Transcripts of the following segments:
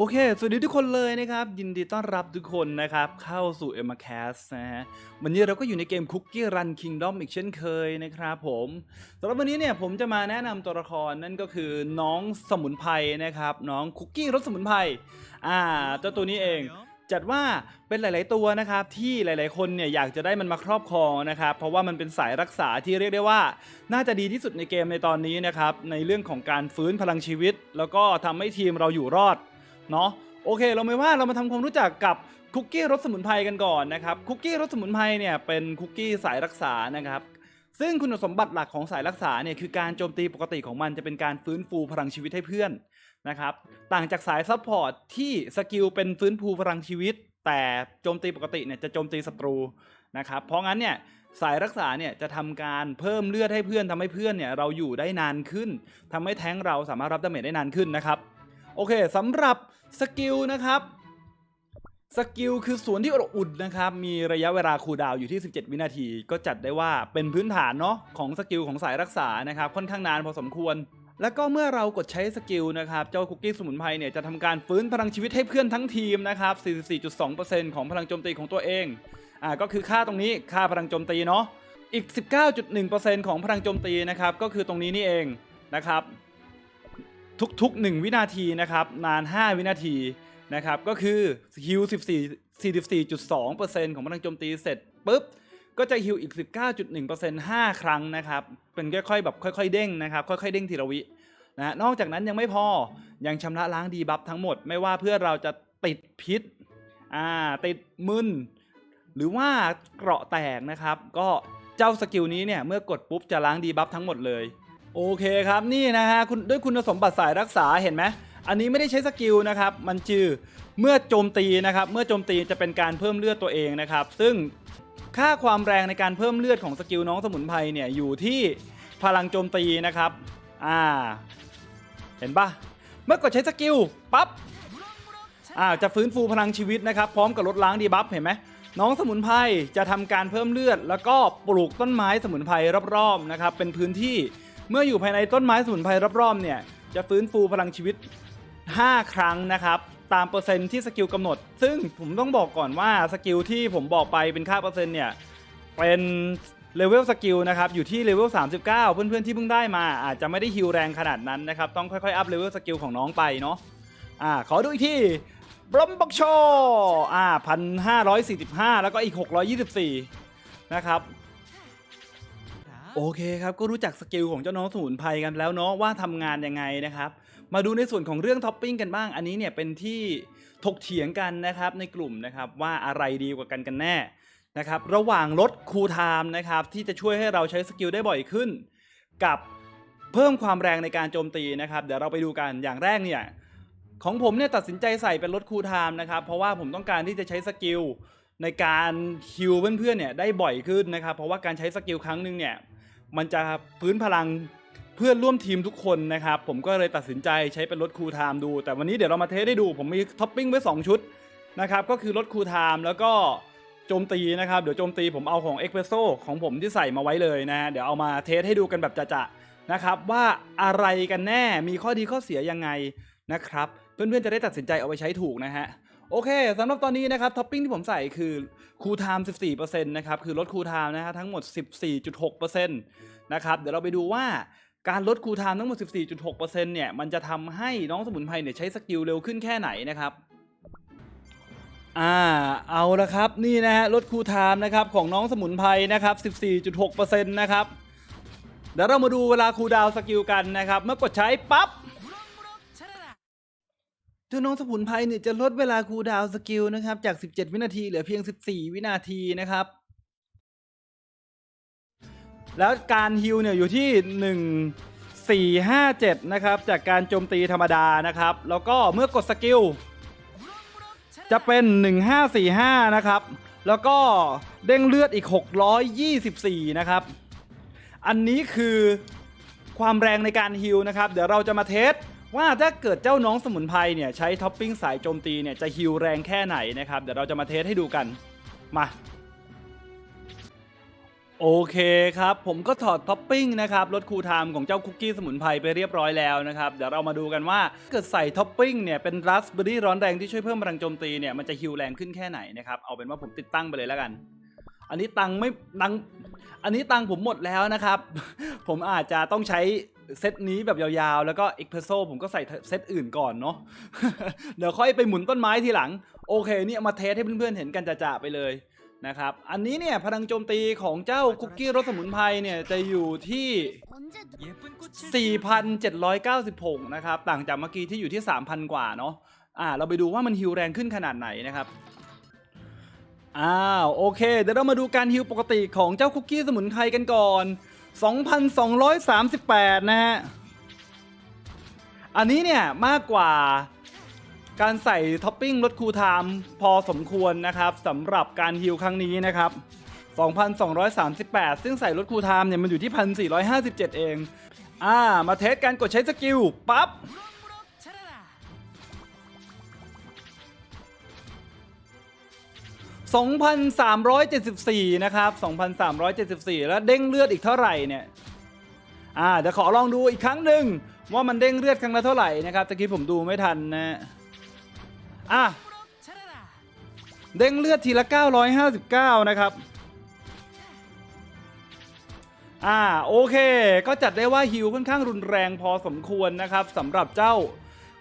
โอเค สวัสดีทุกคนเลยนะครับ ยินดีต้อนรับทุกคนนะครับ เข้าสู่ e m m a c a s นะฮะ วันนี้เราก็อยู่ในเกม Cookie Run Kingdom อีกเช่นเคยนะครับผมสำหรับวันนี้เนี่ยผมจะมาแนะนำตัวละครนั่นก็คือน้องสมุนไพรนะครับ น้องคุกกี้รสสมุนไพรอ่าเจ้าตัวนี้เอง จัดว่าเป็นหลาย ๆ ตัวนะครับ ที่หลาย ๆ คนเนี่ยอยากจะได้มันมาครอบครองนะครับ เพราะว่ามันเป็นสายรักษาที่เรียกได้ว่า น่าจะดีที่สุดในเกมในตอนนี้นะครับในเรื่องของการฟื้นพลังชีวิต แล้วก็ทำให้ทีมเราอยู่รอด เนาะโอเค เราไม่ว่าเรามาทำความรู้จักกับคุกกี้รสสมุนไพรกันก่อนนะครับคุกกี้รสสมุนไพรเนี่ยเป็นคุกกี้สายรักษานะครับซึ่งคุณสมบัติหลักของสายรักษาเนี่ยคือการโจมตีปกติของมันจะเป็นการฟื้นฟูพลังชีวิตให้เพื่อนนะครับต่างจากสายซัพพอร์ตที่สกิลเป็นฟื้นฟูพลังชีวิต แต่โจมตีปกติเนี่ยจะโจมตีศัตรูนะครับเพราะงั้นเนี่ยสายรักษาเนี่ยจะทำการเพิ่มเลือดให้เพื่อนทำให้เพื่อนเนี่ยเราอยู่ได้นานขึ้นทำให้แท้งเราสามารถรับดาเมจได้นานขึ้นนะครับ โอเคสำหรับสกิลนะครับสกิลคือส่วนที่อบอุ่นนะครับ มีระยะเวลาคูลดาวอยู่ที่ 17 วินาที ก็จัดได้ว่าเป็นพื้นฐานเนาะของสกิลของสายรักษานะครับ ค่อนข้างนานพอสมควร แล้วก็เมื่อเรากดใช้สกิลนะครับ เจ้าคุกกี้สมุนไพรเนี่ยจะทำการฟื้นพลังชีวิตให้เพื่อนทั้งทีมนะครับ 44.2%ของพลังโจมตีของตัวเอง อ่าก็คือค่าตรงนี้ค่าพลังโจมตีเนาะ อีก 19.1%ของพลังโจมตีนะครับ ก็คือตรงนี้นี่เองนะครับ ทุก ๆ 1 วินาทีนะครับนาน 5 วินาทีนะครับก็คือฮิว14 44.2%ของพลังโจมตีเสร็จปุ๊บก็จะฮิวอีก 19.1% 5 ครั้งนะครับ เป็นค่อยๆแบบค่อยๆเด้งนะครับ ค่อยๆเด้งทีละวินะนอกจากนั้นยังไม่พอ ยังชำระล้างดีบัฟทั้งหมด ไม่ว่าเพื่อเราจะติดพิษ อ่า ติดมึน หรือว่าเกราะแตกนะครับ ก็เจ้าสกิลนี้เนี่ย เมื่อกดปุ๊บจะล้างดีบัฟทั้งหมดเลย โอเคครับนี่นะฮะคุณด้วยคุณสมบัติสายรักษาเห็นไหมอันนี้ไม่ได้ใช้สกิลนะครับ มันชื่อเมื่อโจมตีนะครับ เมื่อโจมตีจะเป็นการเพิ่มเลือดตัวเองนะครับ ซึ่งค่าความแรงในการเพิ่มเลือดของสกิลน้องสมุนไพรเนี่ยอยู่ที่พลังโจมตีนะครับอ่าเห็นปะเมื่อกดใช้สกิลปั๊บอ่าจะฟื้นฟูพลังชีวิตนะครับ พร้อมกับลดล้างดีบัฟเห็นไหมน้องสมุนไพรจะทำการเพิ่มเลือด แล้วก็ปลูกต้นไม้สมุนไพรรอบๆนะครับเป็นพื้นที่ เมื่ออยู่ภายในต้นไม้สมุนไพรรอบๆเนี่ยจะฟื้นฟูพลังชีวิต 5 ครั้งนะครับตามเปอร์เซ็นต์ที่สกิลกำหนด ซึ่งผมต้องบอกก่อนว่าสกิลที่ผมบอกไปเป็นค่าเปอร์เซ็นต์เนี่ยเป็นเลเวลสกิลนะครับอยู่ที่เลเวล39 เพื่อนๆที่เพิ่งได้มา อาจจะไม่ได้ฮิวแรงขนาดนั้นนะครับต้องค่อยๆอัพเลเวลสกิลของน้องไปเนาะอ่าขอดูอีกทีบรอมบ็อกโชอ่าพันห้าร้อยสี่สิบห้าแล้วก็อีกหกร้อยยี่สิบสี่นะครับ โอเคครับ ก็รู้จักสกิลของเจ้าน้องสมุนไพรกันแล้วเนาะว่าทำงานยังไงนะครับ มาดูในส่วนของเรื่องท็อปปิ้งกันบ้าง อันนี้เนี่ยเป็นที่ถกเถียงกันนะครับในกลุ่มนะครับว่าอะไรดีกว่ากันกันแน่นะครับระหว่างลดคูลไทม์นะครับที่จะช่วยให้เราใช้สกิลได้บ่อยขึ้น กับเพิ่มความแรงในการโจมตีนะครับ เดี๋ยวเราไปดูกันอย่างแรกเนี่ยของผมเนี่ยตัดสินใจใส่เป็นลดคูลไทม์นะครับเพราะว่าผมต้องการที่จะใช้สกิลในการฮิวเพื่อนๆเนี่ยได้บ่อยขึ้นนะครับ เพราะว่าการใช้สกิลครั้งหนึ่งเนี่ย มันจะฟื้นพลังเพื่อนร่วมทีมทุกคนนะครับ ผมก็เลยตัดสินใจใช้เป็นลดคูลไทม์ดู แต่วันนี้เดี๋ยวเรามาเทสได้ดู ผมมีท็อปปิ้งไว้ 2 ชุดนะครับ ก็คือลดคูลไทม์แล้วก็โจมตีนะครับ เดี๋ยวโจมตีผมเอาของเอ็กเพรสโซของผมที่ใส่มาไว้เลยนะ เดี๋ยวเอามาเทสให้ดูกันแบบจะๆนะครับ ว่าอะไรกันแน่มีข้อดีข้อเสียยังไงนะครับ เพื่อนๆจะได้ตัดสินใจเอาไปใช้ถูกนะฮะ โอเคสำหรับตอนนี้นะครับท็อปปิ้งที่ผมใส่คือคูลไทม์14%นะครับคือลดคูลไทม์นะฮะทั้งหมด 14.6%นะครับเดี๋ยวเราไปดูว่าการลดคูลไทม์ทั้งหมด 14.6%เนี่ยมันจะทำให้น้องสมุนไพรเนี่ยใช้สกิลเร็วขึ้นแค่ไหนนะครับอ่าเอาละครับนี่นะฮะลดคูลไทม์นะครับของน้องสมุนไพรนะครับ 14.6%นะครับเดี๋ยวเรามาดูเวลาคูลดาวสกิลกันนะครับ เมื่อกดใช้ปั๊บ เจ้าน้องสมุนไพรเนี่ยจะลดเวลาคูลดาวน์สกิลนะครับ จาก 17 วินาทีเหลือเพียง 14 วินาทีนะครับ แล้วการฮิลเนี่ยอยู่ที่ 1 4 5 7 นะครับ จากการโจมตีธรรมดานะครับ แล้วก็เมื่อกดสกิล จะเป็น 1545 นะครับ แล้วก็เด้งเลือดอีก 624 นะครับ อันนี้คือความแรงในการฮิลนะครับ เดี๋ยวเราจะมาเทส ว่าถ้าเกิดเจ้าน้องสมุนไพรเนี่ยใช้ท็อปปิ้งสายโจมตีเนี่ยจะฮิลแรงแค่ไหนนะครับ เดี๋ยวเราจะมาเทสให้ดูกัน มา โอเคครับ ผมก็ถอดท็อปปิ้งนะครับรสคูลไทม์ของเจ้าคุกกี้สมุนไพรไปเรียบร้อยแล้วนะครับ เดี๋ยวเรามาดูกันว่าเกิดใส่ท็อปปิ้งเนี่ยเป็นราสเบอร์รี่ร้อนแรงที่ช่วยเพิ่มพลังโจมตีเนี่ยมันจะฮิวแรงขึ้นแค่ไหนนะครับเอาเป็นว่าผมติดตั้งไปเลยแล้วกัน อันนี้ตังไม่ตัง อันนี้ตังผมหมดแล้วนะครับ ผมอาจจะต้องใช้เซตนี้แบบยาวๆ แล้วก็เอ็กเพรสโซผมก็ใส่เซตอื่นก่อนเนาะ เดี๋ยวค่อยไปหมุนต้นไม้ทีหลัง โอเคนี่เอามาเทสให้เพื่อนๆ เห็นกันจะๆไปเลยนะครับ อันนี้เนี่ยพลังโจมตีของเจ้าคุกกี้รสสมุนไพรเนี่ยจะอยู่ที่ 4,796 นะครับ ต่างจากเมื่อกี้ที่อยู่ที่ 3,000 กว่าเนาะ อ่า เราไปดูว่ามันฮิวแรงขึ้นขนาดไหนนะครับ อ้าวโอเค เดี๋ยวเรามาดูการฮิวปกติของเจ้าคุกกี้สมุนไพรกันก่อน 2,238 นะฮะ อันนี้เนี่ยมากกว่าการใส่ท็อปปิ้งลดคูลไทม์พอสมควรนะครับสำหรับการฮิวครั้งนี้นะครับ 2,238 ซึ่งใส่ลดคูลไทม์เนี่ยมันอยู่ที่ 1,457 เอง อ่า มาเทสการกดใช้สกิลปั๊บ 2,374 นะครับ 2,374 แล้วเด้งเลือดอีกเท่าไหร่เนี่ย อ่าเดี๋ยวขอลองดูอีกครั้งหนึ่งว่ามันเด้งเลือดครั้งละเท่าไหร่นะครับตะกี้ผมดูไม่ทันนะ อะ เด้งเลือดทีละ 959 นะครับ อ่าโอเค ก็จัดได้ว่าฮิวค่อนข้างรุนแรงพอสมควรนะครับสำหรับเจ้า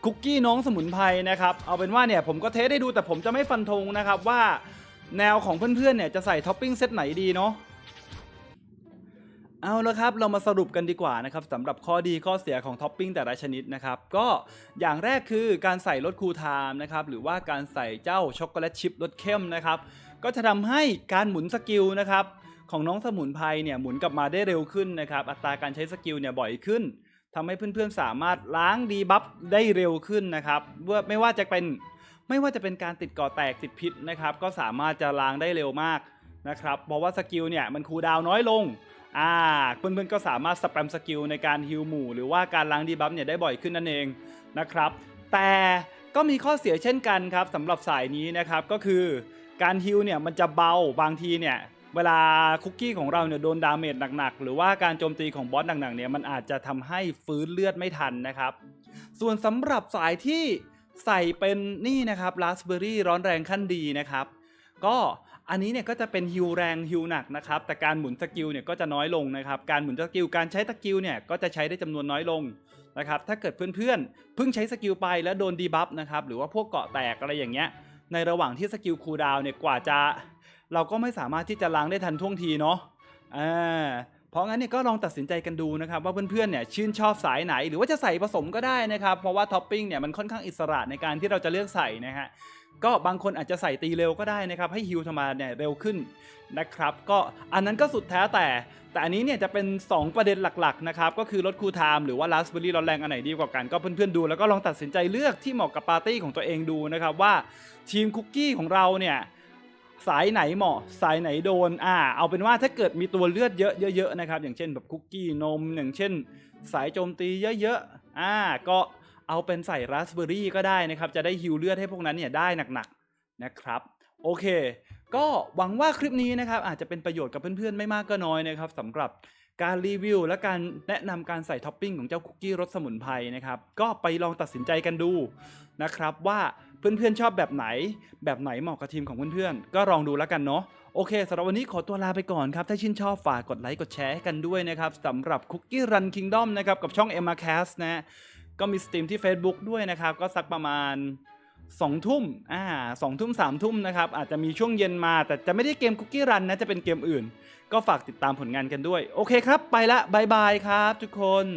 คุกกี้น้องสมุนไพรนะครับ เอาเป็นว่าเนี่ยผมก็เทสได้ดูแต่ผมจะไม่ฟันธงนะครับว่า แนวของเพื่อนๆเนี่ยจะใส่ท็อปปิ้งเซตไหนดีเนาะเอาละครับเรามาสรุปกันดีกว่านะครับสำหรับข้อดีข้อเสียของท็อปปิ้งแต่ละชนิดนะครับก็อย่างแรกคือการใส่รสคูลไทม์นะครับหรือว่าการใส่เจ้าช็อกโกแลตชิพรสเข้มนะครับก็จะทำให้การหมุนสกิลนะครับของน้องสมุนไพรเนี่ยหมุนกลับมาได้เร็วขึ้นนะครับอัตราการใช้สกิลเนี่ยบ่อยขึ้นทำให้เพื่อนๆสามารถล้างดีบัฟได้เร็วขึ้นนะครับเมื่อไม่ว่าจะเป็น ไม่ว่าจะเป็นการติดก่อแตกติดพิษนะครับก็สามารถจะล้างได้เร็วมากนะครับเพราะว่าสกิลเนี่ยมันคูดาวน้อยลงอ่าเพื่อนๆก็สามารถสแปมสกิลในการฮิลหมู่ หรือว่าการล้างดีบัฟเนี่ยได้บ่อยขึ้นนั่นเองนะครับแต่ก็มีข้อเสียเช่นกันครับสำหรับสายนี้นะครับก็คือการฮิลเนี่ยมันจะเบาบางทีเนี่ยเวลาคุกกี้ของเราเนี่ยโดนดาเมจหนักๆ หรือว่าการโจมตีของบอสหนักๆเนี่ยมันอาจจะทำให้ฟื้นเลือดไม่ทันนะครับ ส่วนสำหรับสายที่ ใส่เป็นนี่นะครับราสเบอร์รี่ร้อนแรงขั้นดีนะครับ ก็อันนี้เนี่ยก็จะเป็นฮิวแรงฮิวหนักนะครับ แต่การหมุนสกิลเนี่ยก็จะน้อยลงนะครับ การหมุนสกิลการใช้สกิลเนี่ยก็จะใช้ได้จำนวนน้อยลงนะครับ ถ้าเกิดเพื่อนๆเพิ่งใช้สกิลไปแล้วโดนดีบัฟนะครับ หรือว่าพวกเกาะแตกอะไรอย่างเงี้ย ในระหว่างที่สกิลคูลดาวเนี่ยกว่าจะ เราก็ไม่สามารถที่จะล้างได้ทันท่วงทีเนาะอ่า ราะงั้นเนี่ยก็ลองตัดสินใจกันดูนะครับว่าเพื่อนๆเนี่ยชื่นชอบสายไหน หรือว่าจะใส่ผสมก็ได้นะครับเพราะว่าท็อปปิ้งเนี่ยมันค่อนข้างอิสระในการที่เราจะเลือกใส่นะฮะก็บางคนอาจจะใส่ตีเร็วก็ได้นะครับ ให้ฮิวธรรมาเนี่ยเร็วขึ้นนะครับ ก็อันนั้นก็สุดแท้แต่ แต่อันนี้เนี่ยจะเป็น 2 ประเด็นหลักๆนะครับ ก็คือลดคูลไทม์หรือว่าราสเบอร์รี่ร้อนแรงอันไหนดีกว่ากันก็เพื่อนๆดู แล้วก็ลองตัดสินใจเลือกที่เหมาะกับปาร์ตี้ของตัวเองดูนะครับว่าทีมคุกกี้ของเราเนี่ย สายไหนเหมาะ สายไหนโดนอ่าเอาเป็นว่าถ้าเกิดมีตัวเลือดเยอะเยอะๆนะครับ อย่างเช่นแบบคุกกี้นม อย่างเช่น สายโจมตีเยอะๆอ่าก็เอาเป็นใส่ราสเบอร์รี่ก็ได้นะครับ จะได้ฮิวเลือดให้พวกนั้นเนี่ยได้หนักๆนะครับ โอเค ก็หวังว่าคลิปนี้นะครับ อาจจะเป็นประโยชน์กับเพื่อนๆไม่มากก็น้อยนะครับสำหรับการรีวิว และการแนะนำการใส่ท็อปปิ้งของเจ้าคุกกี้รสสมุนไพรนะครับ ก็ไปลองตัดสินใจกันดูนะครับว่า เพื่อนๆชอบแบบไหน แบบไหนเหมาะกับทีมของเพื่อนๆก็ลองดูแล้วกันเนาะโอเคสำหรับวันนี้ขอตัวลาไปก่อนครับ ถ้าชื่นชอบฝากกดไลค์กดแชร์ให้กันด้วยนะครับสำหรับ Cookie Run Kingdom นะครับกับช่อง Emma Cast นะก็มีสตรีมที่ Facebook ด้วยนะครับ ก็สักประมาณ2ทุ่มอ่าสองทุ่มสามทุ่มนะครับ อาจจะมีช่วงเย็นมา แต่จะไม่ได้เกมคุกกี้รันนะ จะเป็นเกมอื่น ก็ฝากติดตามผลงานกันด้วย โอเคครับ ไปละบายบายครับทุกคน